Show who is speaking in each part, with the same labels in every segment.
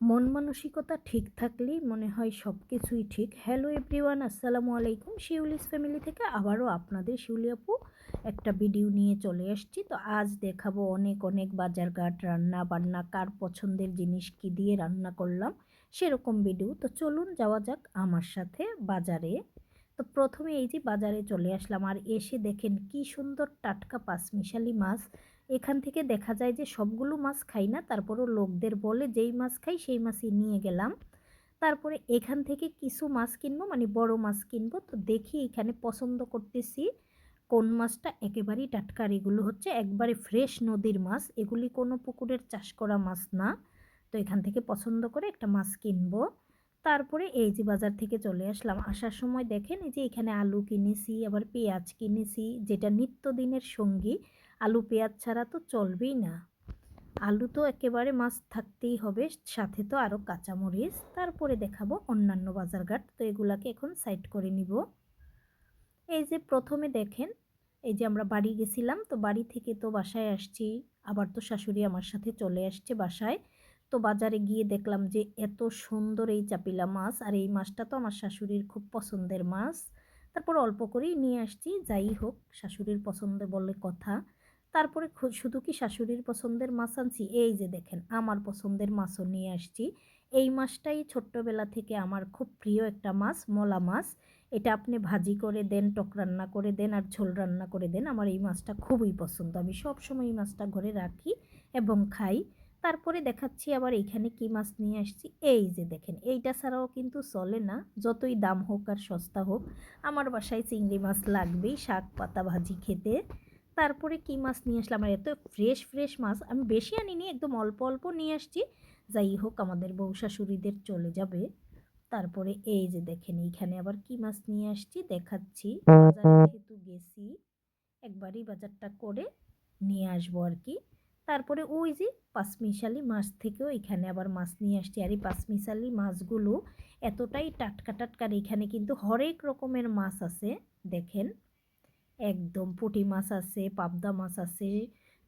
Speaker 1: মন মানসিকতা ঠিক থাকলেই মনে হয় সব কিছুই ঠিক। হ্যালো এভরিওয়ান আসসালামু আলাইকুম। শিউলিস ফ্যামিলি থেকে আবারও আপনাদের শিউলি আপু একটা ভিডিও নিয়ে চলে আসছি। তো আজ দেখাবো অনেক অনেক বাজারঘাট রান্না বান্না কার পছন্দের জিনিস কি দিয়ে রান্না করলাম সেরকম ভিডিও তো চলুন যাওয়া যাক আমার সাথে বাজারে। তো প্রথমে এই যে বাজারে চলে আসলাম আর এসে দেখেন কি সুন্দর টাটকা পাঁচমিশালি মাছ। এখান থেকে দেখা যায় যে সবগুলো মাছ খাই না, তারপরও লোকদের বলে যেই মাছ খাই সেই মাছই নিয়ে গেলাম। তারপরে এখান থেকে কিছু মাছ কিনবো মানে বড় মাছ কিনবো, তো দেখি এখানে পছন্দ করতেছি কোন মাছটা। একেবারেই টাটকার, এগুলো হচ্ছে একবারে ফ্রেশ নদীর মাছ, এগুলি কোনো পুকুরের চাষ করা মাছ না। তো এখান থেকে পছন্দ করে একটা মাছ কিনবো। তারপরে এই যে বাজার থেকে চলে আসলাম, আসার সময় দেখেন এই যে এখানে আলু কিনেছি, আবার পেঁয়াজ কিনেছি, যেটা নিত্যদিনের সঙ্গী। আলু, পেঁয়াজ ছাড়া তো চলবেই না। আলু তো একেবারে মাছ থাকতেই হবে। সাথে তো আরও কাঁচামরিচ, তারপরে দেখাবো অন্যান্য বাজারঘাট। তো এগুলাকে এখন সাইড করে নিব। এই যে প্রথমে দেখেন, এই যে আমরা বাড়ি গেছিলাম, তো বাড়ি থেকে তো বাসায় আসছি। আবার তো শাশুড়ি আমার সাথে চলে আসছে বাসায়। তো বাজারে গিয়ে দেখলাম যে এত সুন্দর এই চাপিলা মাছ, আর এই মাছটা তো আমার শাশুড়ির খুব পছন্দের মাছ। তারপর অল্প করেই নিয়ে আসছি, যাই হোক, শাশুড়ির পছন্দ বলে কথা। তারপরে শুধু কি শাশুড়ির পছন্দের মাছ আনছি? এই যে দেখেন, আমার পছন্দের মাছও নিয়ে আসছি। এই মাছটাই ছোট্টবেলা থেকে আমার খুব প্রিয় একটা মাছ, মলা মাছ। এটা আপনি ভাজি করে দেন, টক রান্না করে দেন আর ঝোল রান্না করে দেন। আমার এই মাছটা খুবই পছন্দ। আমি সব সময় এই মাছটা ঘরে রাখি এবং খাই। তারপরে দেখাচ্ছি আবার এইখানে কি মাছ নিয়ে আসছি। এই যে দেখেন, এইটা ছাড়াও কিন্তু চলে না। যতই দাম হোক আর সস্তা হোক, আমার বাসায় চিংড়ি মাছ লাগবেই, শাক পাতা ভাজি খেতে। তারপরে কি মাছ নিয়ে আসলাম? আর এত ফ্রেশ ফ্রেশ মাছ আমি বেশি আনিনি, একদম অল্প অল্প নিয়ে আসছি। যাই হোক, আমাদের বউ শাশুড়িদের চলে যাবে। তারপরে এই যে দেখেন, এইখানে আবার কি মাছ নিয়ে আসছি দেখাচ্ছি। যেহেতু গেছি, একবারই বাজারটা করে নিয়ে আসব আর কি। তারপরে ওই যে পাঁচমিশালি মাছ থেকেও এখানে আবার মাছ নিয়ে আসছি। আর এই পাঁচমিশালি মাছগুলো এতটাই টাটকা টাটকার এখানে কিন্তু হরেক রকমের মাছ আছে, দেখেন। একদম পুঁটি মাছ আছে, পাবদা মাছ আছে,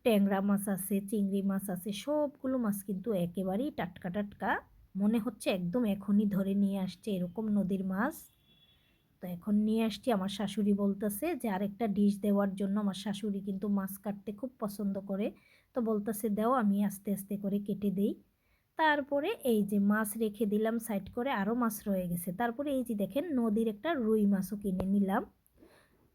Speaker 1: ট্যাংরা মাছ আছে, চিংড়ি মাছ আছে, সবগুলো মাছ কিন্তু একেবারেই টাটকা টাটকা। মনে হচ্ছে একদম এখনই ধরে নিয়ে আসছে এরকম নদীর মাছ। তো এখন নিয়ে আসছি, আমার শাশুড়ি বলতেছে যে আরেকটা ডিশ দেওয়ার জন্য আমার শাশুড়ি কিন্তু মাছ কাটতে খুব পছন্দ করে। তো বলতেছে, দেও, আমি আস্তে আস্তে করে কেটে দেই। তারপরে এই যে মাছ রেখে দিলাম, সাইড করে আরও মাছ রয়ে গেছে। তারপরে এই যে দেখেন, নদীর একটা রুই মাছও কিনে নিলাম।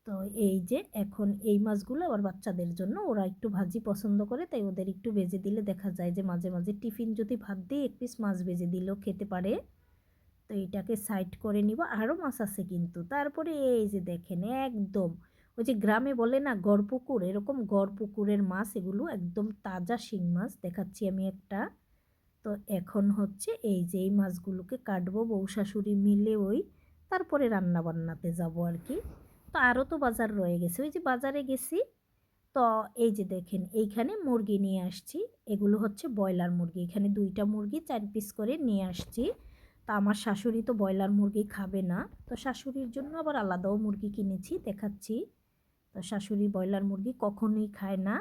Speaker 1: তো এই যে এখন এই মাছগুলো আবার বাচ্চাদের জন্য ওরা একটু ভাজি পছন্দ করে, তাই ওদের একটু ভেজে দিলে দেখা যায় যে মাঝে মাঝে টিফিন যদি ভাত দিয়ে এক পিস মাছ ভেজে দিলেও খেতে পারে। তো এইটাকে সাইড করে নিব। আরও মাছ আছে কিন্তু। তারপরে এই যে দেখেন একদম ওই যে গ্রামে বলে না গড়পুকুর, এরকম গড়পুকুরের মাছ এগুলো একদম তাজা শিং মাছ, দেখাচ্ছি আমি একটা। তো এখন হচ্ছে এই যে এই মাছগুলোকে কাটবো বউ শাশুড়ি মিলে ওই, তারপরে রান্না বান্নাতে যাব আর কি। তো আরও তো বাজার রয়ে গেছে। ওই যে বাজারে গেছি, তো এই যে দেখেন, এইখানে মুরগি নিয়ে আসছি। এগুলো হচ্ছে ব্রয়লার মুরগি। এখানে দুইটা মুরগি চার পিস করে নিয়ে আসছি। তা আমার শাশুড়ি তো ব্রয়লার মুরগি খাবে না। তো শাশুড়ির জন্য আবার আলাদাও মুরগি কিনেছি, দেখাচ্ছি। তো শাশুড়ি ব্রয়লার মুরগি কখনোই খায় না।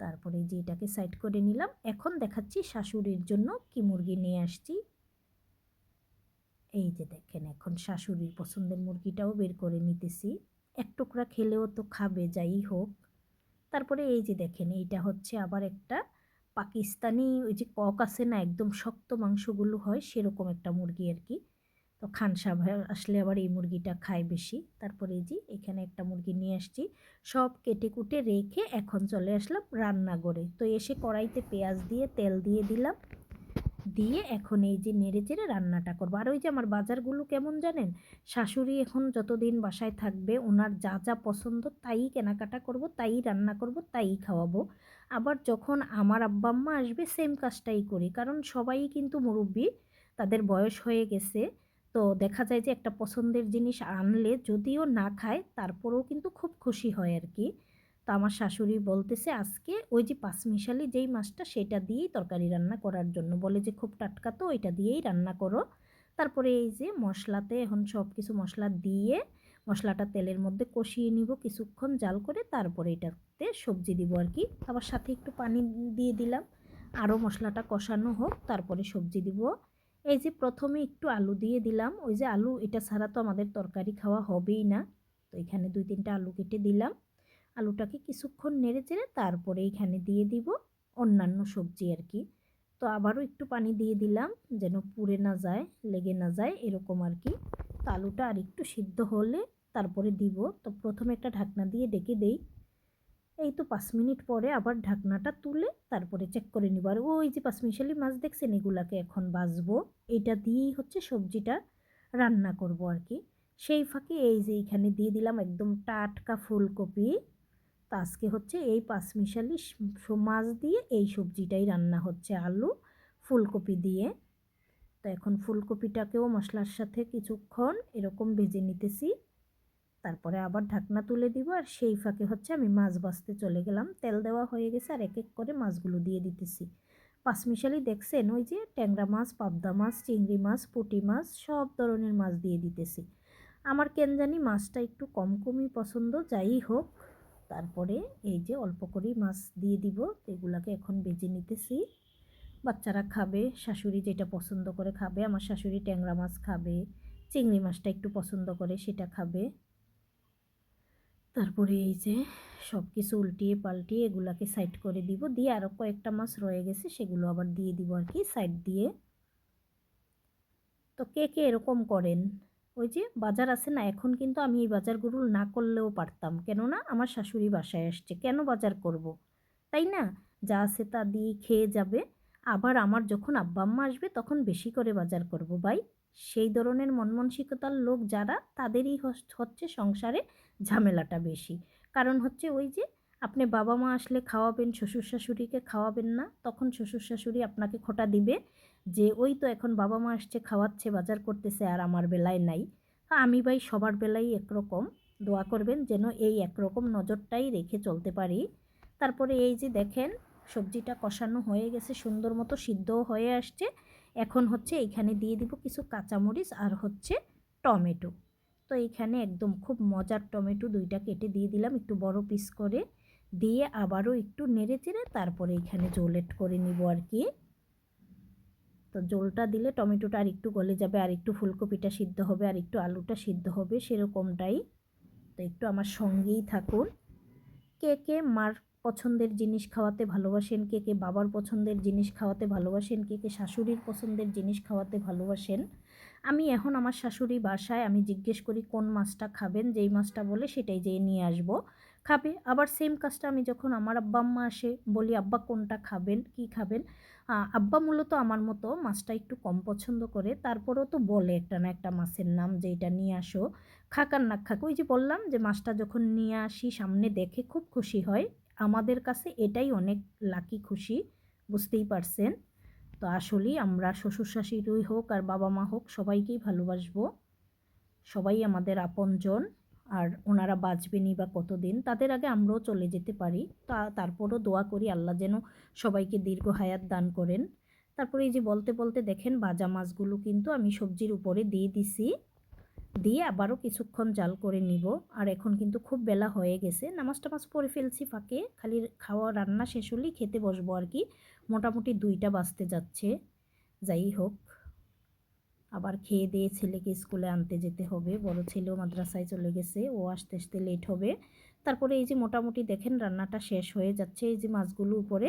Speaker 1: তারপরে যে এটাকে সাইড করে নিলাম। এখন দেখাচ্ছি শাশুড়ির জন্য কি মুরগি নিয়ে আসছি। এই যে দেখেন, এখন শাশুড়ির পছন্দের মুরগিটাও বের করে নিতেছি। এক টুকরা খেলেও তো খাবে, যাই হোক। তারপরে এই যে দেখেন, এইটা হচ্ছে আবার একটা পাকিস্তানি, ওই যে কক আছে না, একদম শক্ত মাংসগুলো হয়, সেরকম একটা মুরগি আর কি। তো খান খানসা আসলে আবার এই মুরগিটা খায় বেশি। তারপরে এই যে এখানে একটা মুরগি নিয়ে আসছি, সব কেটে কুটে রেখে এখন চলে আসলাম রান্নাঘরে। তো এসে কড়াইতে পেঁয়াজ দিয়ে তেল দিয়ে দিলাম। দিয়ে এখন এই যে নেড়ে চেড়ে রান্নাটা করব। আর ওই যে আমার বাজারগুলো কেমন জানেন? শাশুড়ি এখন যতদিন বাসায় থাকবে ওনার যা যা পছন্দ তাই কেনাকাটা করব, তাই রান্না করব, তাই খাওয়াবো। আবার যখন আমার আব্বা, আম্মা আসবে সেম কাজটাই করি। কারণ সবাই কিন্তু মুরব্বী, তাদের বয়স হয়ে গেছে। তো দেখা যায় যে একটা পছন্দের জিনিস আনলে যদিও না খায়, তারপরেও কিন্তু খুব খুশি হয় আর কি। তো আমার শাশুড়ি বলতেছে, আজকে ওই যে পাঁচমিশালি যেই মাছটা, সেটা দিয়েই তরকারি রান্না করার জন্য। বলে যে, খুব টাটকা তো, ওইটা দিয়েই রান্না করো। তারপরে এই যে মশলাতে এখন সব কিছু মশলা দিয়ে মশলাটা তেলের মধ্যে কষিয়ে নিব কিছুক্ষণ জাল করে, তারপরে এটাতে সবজি দিব আর কি। আবার সাথে একটু পানি দিয়ে দিলাম। আরও মশলাটা কষানো হোক, তারপরে সবজি দিব। এই যে প্রথমে একটু আলু দিয়ে দিলাম। ওই যে আলু, এটা ছাড়া তো আমাদের তরকারি খাওয়া হবেই না। তো এখানে দুই তিনটা আলু কেটে দিলাম। আলুটাকে কিছুক্ষণ নেড়ে চেড়ে তারপরে এখানে দিয়ে দিব অন্যান্য সবজি আর কি। তো আবারও একটু পানি দিয়ে দিলাম যেন পুড়ে না যায়, লেগে না যায় এরকম আর কি। তো আলুটা আর একটু সিদ্ধ হলে তারপরে দিব। তো প্রথমে একটা ঢাকনা দিয়ে ডেকে দেই। এই তো পাঁচ মিনিট পরে আবার ঢাকনাটা তুলে তারপরে চেক করে নিব। আর ওই যে পাঁচমিশালি মাছ দেখছেন, এগুলাকে এখন বাজবো এটা দিয়েই হচ্ছে সবজিটা রান্না করব আর কি। সেই ফাঁকে এই যে এখানে দিয়ে দিলাম একদম টাটকা ফুলকপি। তো আজকে হচ্ছে এই পাঁচমিশালি মাছ দিয়ে এই সবজিটাই রান্না হচ্ছে আলু, ফুলকপি দিয়ে। তো এখন ফুলকপিটাকেও মশলার সাথে কিছুক্ষণ এরকম ভেজে নিতেছি। তারপরে আবার ঢাকনা তুলে দিব আর সেই ফাঁকে হচ্ছে আমি মাছ বাছতে চলে গেলাম। তেল দেওয়া হয়ে গেছে আর এক এক করে মাছগুলো দিয়ে দিতেছি। পাঁচমিশালি দেখছেন ওই যে ট্যাংরা মাছ, পাবদা মাছ, চিংড়ি মাছ, পুঁটি মাছ, সব ধরনের মাছ দিয়ে দিতেছি। আমার কেন জানি মাছটা একটু কম কমই পছন্দ, যাই হোক। তারপরে এই যে অল্প করেই মাছ দিয়ে দিব, এগুলাকে এখন বেজে নিতেছি। বাচ্চারা খাবে, শাশুড়ি যেটা পছন্দ করে খাবে, আমার শাশুড়ি ট্যাংরা মাছ খাবে, চিংড়ি মাছটা একটু পছন্দ করে সেটা খাবে। তারপরে এই যে সব কিছু উল্টিয়ে পাল্টিয়ে এগুলাকে সাইড করে দিব, দিয়ে আরও কয়েকটা মাছ রয়ে গেছে, সেগুলো আবার দিয়ে দিব আর কি সাইড দিয়ে। তো কে কে এরকম করেন? ওই যে বাজার আছে না, এখন কিন্তু আমি এই বাজারগুলো না করলেও পারতাম। কেননা আমার শাশুড়ি বাসায় আসছে, কেন বাজার করব। তাই না? যা আছে তা দিয়ে খেয়ে যাবে। আবার আমার যখন আব্বা আম্মা আসবে, তখন বেশি করে বাজার করব ভাই। সেই ধরনের মনমানসিকতার লোক যারা, তাদেরই হচ্ছে সংসারে ঝামেলাটা বেশি। কারণ হচ্ছে ওই যে আপনি বাবা মা আসলে খাওয়াবেন, শ্বশুর শাশুড়িকে খাওয়াবেন না, তখন শ্বশুর শাশুড়ি আপনাকে খোটা দিবে। যে, ওই তো এখন বাবা মা আসছে, খাওয়াচ্ছে, বাজার করতেছে, আর আমার বেলায় নাই। আমি ভাই সবার বেলায় একরকম দোয়া করবেন যেন এই একরকম নজরটাই রেখে চলতে পারি। তারপরে এই যে দেখেন, সবজিটা কষানো হয়ে গেছে, সুন্দর মতো সিদ্ধও হয়ে আসছে। এখন হচ্ছে এখানে দিয়ে দিব কিছু কাঁচামরিচ আর হচ্ছে টমেটো। তো এইখানে একদম খুব মজার টমেটো দুইটা কেটে দিয়ে দিলাম একটু বড় পিস করে। দিয়ে আবারও একটু নেড়ে চেড়ে তারপরে এখানে জোলেট করে নিব আর কি। তো জলটা দিলে টমেটোটা আর একটু গলে যাবে আর একটু ফুলকপিটা সিদ্ধ হবে আর একটু আলুটা সিদ্ধ হবে, সেরকমটাই। তো একটু আমার সঙ্গেই থাকুন। কে কে মার পছন্দের জিনিস খাওয়াতে ভালোবাসেন, কে কে বাবার পছন্দের জিনিস খাওয়াতে ভালোবাসেন, কে কে শাশুড়ির পছন্দের জিনিস খাওয়াতে ভালোবাসেন, আমি এখন আমার শাশুড়ি বাসায় আমি জিজ্ঞেস করি কোন মাছটা খাবেন, যেই মাছটা বলে সেটাই যেয়ে নিয়ে আসব। খাবে, আবার সেম কাজটা আমি যখন আমার আব্বা আম্মা আসে, বলি, আব্বা কোনটা খাবেন, কি খাবেন? আব্বা মূলত আমার মতো মাছটা একটু কম পছন্দ করে। তারপরেও তো বলে একটা না একটা মাছের নাম যে এটা নিয়ে আসো। খাকার না খাক, ওই যে বললাম যে মাছটা যখন নিয়ে আসি, সামনে দেখে খুব খুশি হয়। আমাদের কাছে এটাই অনেক লাকি খুশি, বুঝতেই পারছেন? তো আসলেই আমরা শ্বশুর শাশুড়ি হোক আর বাবা মা হোক সবাইকেই ভালোবাসবো। সবাই আমাদের আপনজন। আর ওনারা বাঁচবেনি বা কতদিন, তাদের আগে আমরাও চলে যেতে পারি। তা, তারপরও দোয়া করি আল্লাহ যেন সবাইকে দীর্ঘ হায়াত দান করেন। তারপরে এই যে বলতে বলতে দেখেন ভাজা মাছগুলো কিন্তু আমি সবজির উপরে দিয়ে দিছি। দিয়ে আবারও কিছুক্ষণ জাল করে নিব। আর এখন কিন্তু খুব বেলা হয়ে গেছে। নামাজ টামাজ পরে ফেলছি ফাঁকে। খালি খাওয়া, রান্না শেষ হলেই খেতে বসবো আর কি। মোটামুটি দুইটা বাজতে যাচ্ছে। যাই হোক। আবার খেয়ে দিয়ে ছেলেকে স্কুলে আনতে যেতে হবে। বড় ছেলেও মাদ্রাসায় চলে গেছে, ও আসতে আসতে লেট হবে। তারপরে এই যে মোটামুটি দেখেন রান্নাটা শেষ হয়ে যাচ্ছে, এই যে মাছগুলো উপরে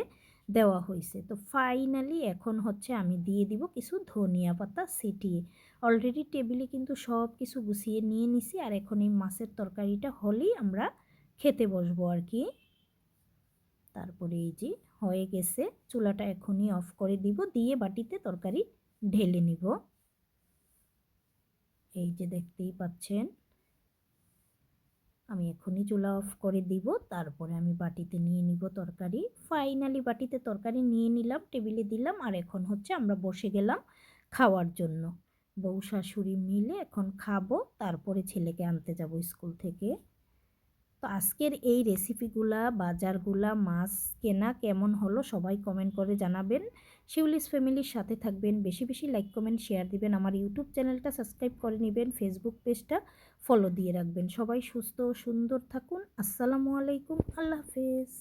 Speaker 1: দেওয়া হয়েছে। তো ফাইনালি এখন হচ্ছে আমি দিয়ে দিব কিছু ধনিয়া পাতা ছিটিয়ে। অলরেডি টেবিলে কিন্তু সব কিছু গুছিয়ে নিয়ে নিছি, আর এখন এই মাছের তরকারিটা হলেই আমরা খেতে বসবো আর কি। তারপরে এই যে হয়ে গেছে, চুলাটা এখনই অফ করে দিব, দিয়ে বাটিতে তরকারি ঢেলে নিব। এই যে দেখতেই পাচ্ছেন, আমি এখনই চুলা অফ করে দিব, তারপরে আমি বাটিতে নিয়ে নিব তরকারি। ফাইনালি বাটিতে তরকারি নিয়ে নিলাম, টেবিলে দিলাম, আর এখন হচ্ছে আমরা বসে গেলাম খাওয়ার জন্য। বউ শাশুড়ি মিলে এখন খাব, তারপরে ছেলেকে আনতে যাব স্কুল থেকে। তো আজকের এই রেসিপিগুলা বাজারগুলা, মাছ কেনা কেমন হলো সবাই কমেন্ট করে জানাবেন। শিউলিস ফ্যামিলির সাথে থাকবেন, বেশি বেশি লাইক কমেন্ট শেয়ার দিবেন। আমার ইউটিউব চ্যানেলটা সাবস্ক্রাইব করে নেবেন ফেসবুক পেজটা ফলো দিয়ে রাখবেন। সবাই সুস্থ ও সুন্দর থাকুন। আসসালামু আলাইকুম, আল্লাহ হাফেজ।